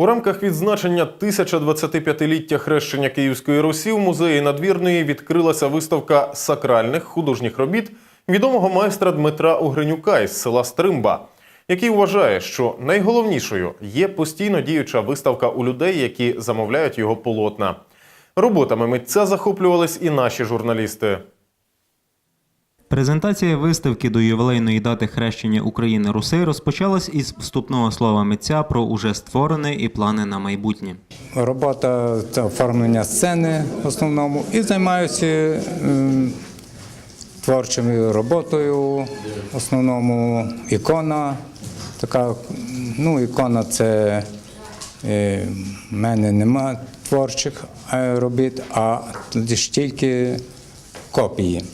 У рамках відзначення 1025-ліття хрещення Київської Русі в музеї надвірної відкрилася виставка сакральних художніх робіт відомого майстра Дмитра Угринюка із села Стримба, який вважає, що найголовнішою є постійно діюча виставка у людей, які замовляють його полотна. Роботами митця захоплювались і наші журналісти. Презентація виставки до ювілейної дати хрещення України Руси розпочалась із вступного слова митця про уже створене і плани на майбутнє. Робота це оформлення сцени в основному і займаюся ем, творчою роботою. В основному ікона. Така, ну, ікона це е, в мене нема творчих е, робіт, а тільки копії.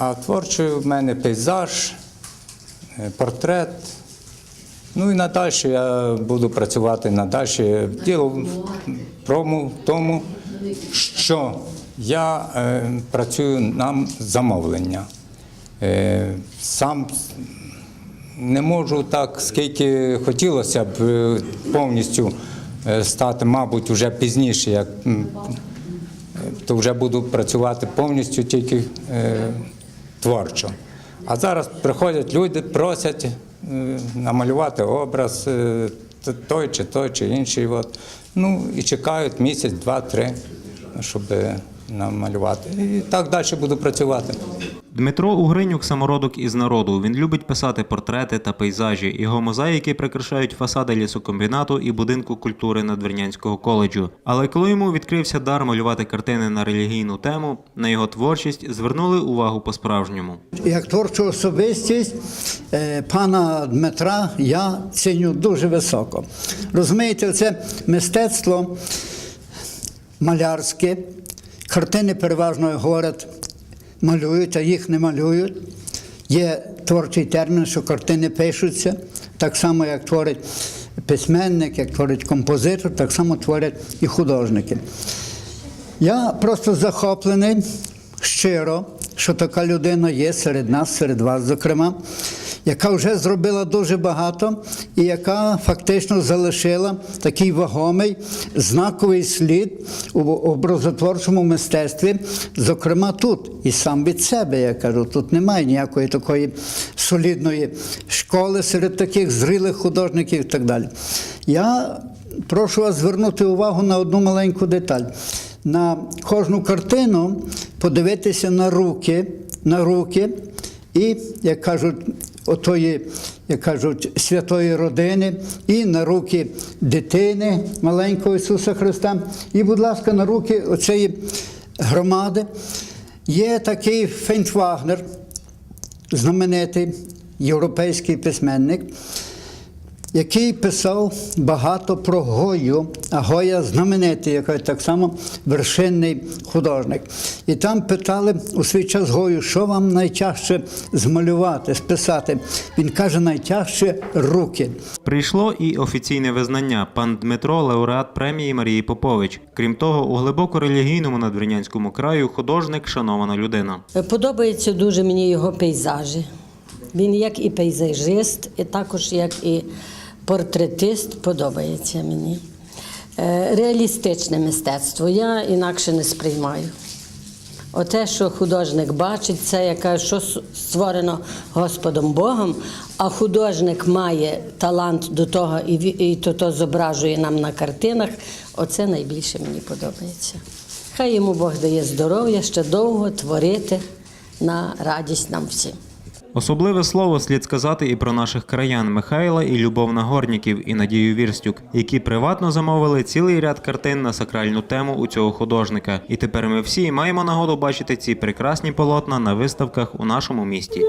А творчий в мене пейзаж, е, портрет. Ну і надалі я буду працювати надалі. Діло в тому, що я е, працюю на замовлення. Е, сам не можу так, скільки хотілося б повністю стати, мабуть, вже пізніше, як то вже буду працювати повністю тільки творчо. А зараз приходять люди, просять е, намалювати образ е, той чи той чи інший. От. Ну і чекають місяць, два, три, щоб намалювати. І так далі буду працювати. Дмитро Угринюк самородок із народу. Він любить писати портрети та пейзажі. Його мозаїки прикрашають фасади лісокомбінату і будинку культури Надвірнянського коледжу. Але коли йому відкрився дар малювати картини на релігійну тему, на його творчість звернули увагу по-справжньому. Як творчу особистість е, пана Дмитра я ціню дуже високо. Розумієте, це мистецтво малярське, картини переважно говорять, малюють, а їх не малюють. Є творчий термін, що картини пишуться, так само, як творить письменник, як творить композитор, так само творять і художники. Я просто захоплений щиро, що така людина є серед нас, серед вас, зокрема, яка вже зробила дуже багато і яка фактично залишила такий вагомий знаковий слід у образотворчому мистецтві, зокрема тут. І сам від себе я кажу, тут немає ніякої такої солідної школи серед таких зрілих художників і так далі. Я прошу вас звернути увагу на одну маленьку деталь. На кожну картину подивитися на руки, на руки. І, як кажуть, отої, як кажуть, святої родини, і на руки дитини маленького Ісуса Христа. І, будь ласка, на руки оцеї громади. Є такий Фейнтвагнер, знаменитий європейський письменник, який писав багато про Гою, а Гоя знаменитий, який так само вершинний художник. І там питали у свій час Гою, що вам найтяжче змалювати, списати. Він каже, найтяжче руки. Прийшло і офіційне визнання. Пан Дмитро лауреат премії Марії Попович. Крім того, у глибоко релігійному надвірнянському краю художник шанована людина. Подобаються дуже мені його пейзажі. Він як і пейзажист, і також як і портретист подобається мені. Е, Реалістичне мистецтво я інакше не сприймаю. Оте, що художник бачить, це яка що створено Господом Богом, а художник має талант до того і то, то зображує нам на картинах. Оце найбільше мені подобається. Хай йому Бог дає здоров'я ще довго творити на радість нам всім. Особливе слово слід сказати і про наших краян Михайла і Любов Нагорніків і Надію Вірстюк, які приватно замовили цілий ряд картин на сакральну тему у цього художника. І тепер ми всі маємо нагоду бачити ці прекрасні полотна на виставках у нашому місті.